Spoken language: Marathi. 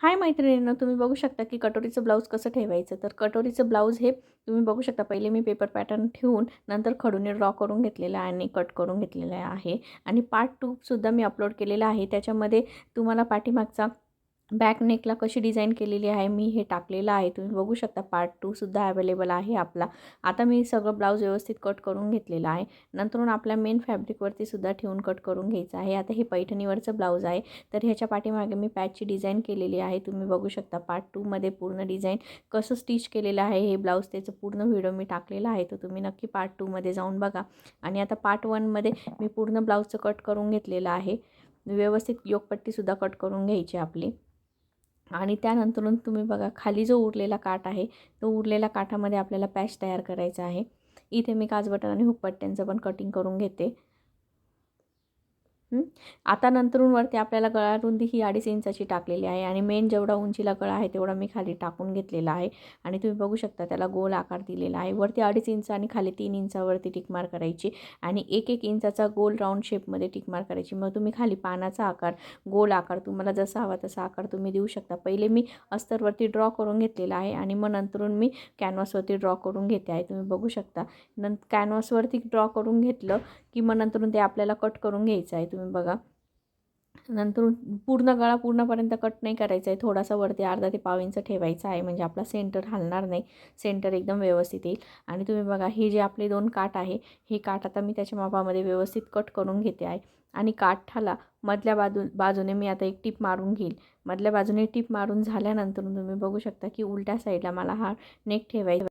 हाय मैत्रिणींनो तुम्ही बघू शकता की कटोरीचं ब्लाऊज कसं ठेवायचं. तर कटोरीचं ब्लाऊज हे तुम्ही बघू शकता पहिले मी पेपर पॅटर्न ठेवून नंतर खडूने ड्रॉ करून घेतलेलं आहे आणि कट करून घेतलेलं आहे. आणि पार्ट टूसुद्धा मी अपलोड केलेला आहे. त्याच्यामध्ये तुम्हाला पाठीमागचा बॅक नेकला कशी डिझाईन केलेली आहे मी हे टाकलेलं आहे. तुम्ही बघू शकता पार्ट टूसुद्धा अवेलेबल आहे आपला. आता मी सगळं ब्लाऊज व्यवस्थित कट करून घेतलेलं आहे. नंतरून आपल्या मेन फॅब्रिकवरती सुद्धा ठेवून कट करून घ्यायचं आहे. आता हे पैठणीवरचं ब्लाऊज आहे. तर ह्याच्या पाठीमागे मी पॅचची डिझाईन केलेली आहे. तुम्ही बघू शकता पार्ट टूमध्ये पूर्ण डिझाईन कसं स्टिच केलेलं आहे हे ब्लाऊज त्याचं पूर्ण व्हिडिओ मी टाकलेला आहे. तर तुम्ही नक्की पार्ट टूमध्ये जाऊन बघा. आणि आता पार्ट वनमध्ये मी पूर्ण ब्लाऊजचं कट करून घेतलेलं आहे. व्यवस्थित योगपट्टीसुद्धा कट करून घ्यायची आपली. आणि त्यानंतरून तुम्ही बघा खाली जो उरलेला काठ आहे तो उरलेल्या काठामध्ये आपल्याला पॅच तयार करायचा आहे. इथे मी काजबटन आणि हुकपट्ट्यांचं पण कटिंग करून घेते. आता नंतरून वरती आपल्याला गळा रुंदी ही अडीच इंचाची टाकलेली आहे आणि मेन जेवढा उंचीला गळा आहे तेवढा मी खाली टाकून घेतलेला आहे. आणि तुम्ही बघू शकता त्याला गोल आकार दिलेला आहे. वरती अडीच इंच आणि खाली तीन इंचावरती टिकमार करायची आणि एक एक इंचाचा गोल राऊंड शेपमध्ये टिकमार करायची. मग तुम्ही खाली पानाचा आकार गोल आकार तुम्हाला जसा हवा तसा आकार तुम्ही देऊ शकता. पहिले मी अस्तरवरती ड्रॉ करून घेतलेला आहे आणि मग नंतरून मी कॅनव्हासवरती ड्रॉ करून घेते आहे. तुम्ही बघू शकता. नंतर कॅनव्हासवरती ड्रॉ करून घेतलं की मग नंतरून ते आपल्याला कट करून घ्यायचं आहे. तुम्ही बघा. नंतर पूर्ण गळा पूर्णपर्यंत कट नाही करायचा आहे. थोडासा वरती अर्धा ते पाव इंच ठेवायचा आहे. म्हणजे आपला सेंटर हलणार नाही. सेंटर एकदम व्यवस्थित येईल. आणि तुम्ही बघा हे जे आपले दोन काठ आहे हे काठ आता मी त्याच्या मापामध्ये व्यवस्थित कट करून घेते आहे. आणि काठाला मधल्या बाजू बाजूने मी आता एक टीप मारून घेईल. मधल्या बाजूने टीप मारून झाल्यानंतर तुम्ही बघू शकता की उलट्या साईडला मला हा नेक ठेवायचा